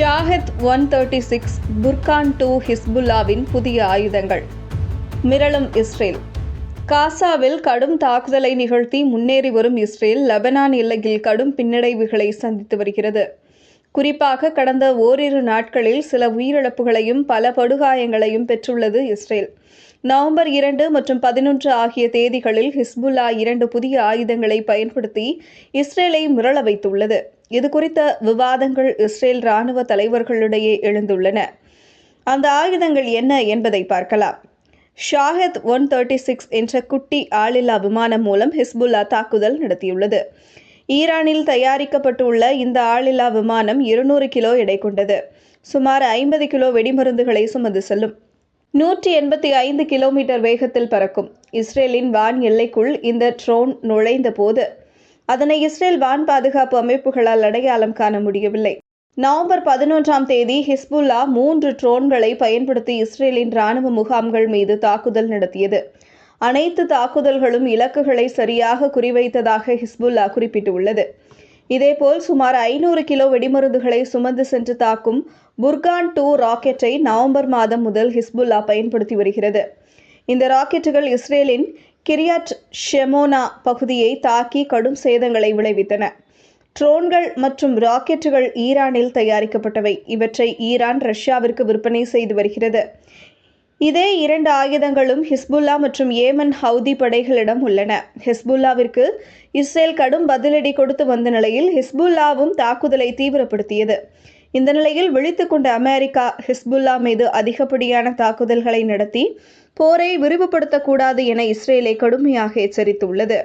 Shahed one thirty six Burkan two ஹிஸ்புல்லாவின் புதிய ஆயுதங்கள். மிரளும் இஸ்ரேல். காசாவில் கடும் தாக்குதலை நிகழ்த்தி முன்னேறி வரும் இஸ்ரேல் லெபனான் எல்லையில் கடும் பின்னடைவுகளை சந்தித்து வருகிறது. குறிப்பாக கடந்த ஓரிரு நாட்களில் சில உயிரிழப்புகளையும் பல படுகாயங்களையும் பெற்றுள்ளது இஸ்ரேல். நவம்பர் இரண்டு மற்றும் பதினொன்று ஆகிய தேதிகளில் ஹிஸ்புல்லா இரண்டு புதிய ஆயுதங்களை பயன்படுத்தி இஸ்ரேலை மிரள வைத்துள்ளது. இது குறித்த விவாதங்கள் இஸ்ரேல் ராணுவ தலைவர்களிடையே எழுந்துள்ளன. அந்த ஆயுதங்கள் என்ன என்பதை பார்க்கலாம். ஷாஹித் ஒன் தேர்ட்டி சிக்ஸ் என்ற குட்டி ஆளில்லா விமானம் மூலம் ஹிஸ்புல்லா தாக்குதல் நடத்தியுள்ளது. ஈரானில் தயாரிக்கப்பட்டுள்ள இந்த ஆளில்லா விமானம் இருநூறு கிலோ எடை கொண்டது. சுமார் ஐம்பது கிலோ வெடிமருந்துகளை சுமந்து செல்லும். நூற்றி எண்பத்தி ஐந்து கிலோமீட்டர் வேகத்தில் பறக்கும். இஸ்ரேலின் வான் எல்லைக்குள் இந்த ட்ரோன் நுழைந்த போது அதனை இஸ்ரேல் வான் பாதுகாப்பு அமைப்புகளால் அடையாளம் காண முடியவில்லை. நவம்பர் பதினொன்றாம் தேதி ஹிஸ்புல்லா மூன்று ட்ரோன்களை பயன்படுத்தி இஸ்ரேலின் ராணுவ முகாம்கள் மீது தாக்குதல் நடத்தியது. அனைத்து தாக்குதல்களும் இலக்குகளை சரியாக குறிவைத்ததாக ஹிஸ்புல்லா குறிப்பிட்டுள்ளது. இதேபோல் சுமார் ஐநூறு கிலோ வெடிமருந்துகளை சுமந்து சென்று தாக்கும் புர்கான் டூ ராக்கெட்டை நவம்பர் மாதம் முதல் ஹிஸ்புல்லா பயன்படுத்தி வருகிறது. இந்த ராக்கெட்டுகள் இஸ்ரேலின் கிரியாட் ஷெமோனா பகுதியை தாக்கி கடும் சேதங்களை விளைவித்தன. ட்ரோன்கள் மற்றும் ராக்கெட்டுகள் ஈரானில் தயாரிக்கப்பட்டவை. இவற்றை ஈரான் ரஷ்யாவிற்கு விற்பனை செய்து வருகிறது. இதே இரண்டு ஆயுதங்களும் ஹிஸ்புல்லா மற்றும் ஏமன் ஹவுதி படைகளிடம் உள்ளன. ஹிஸ்புல்லாவிற்கு இஸ்ரேல் கடும் பதிலடி கொடுத்து வந்த நிலையில் ஹிஸ்புல்லாவும் தாக்குதலை தீவிரப்படுத்தியது. இந்த நிலையில் விழித்துக் கொண்ட அமெரிக்கா ஹிஸ்புல்லா மீது அதிகப்படியான தாக்குதல்களை நடத்தி போரை விரிவுபடுத்தக்கூடாது என இஸ்ரேலை கடுமையாக எச்சரித்துள்ளது.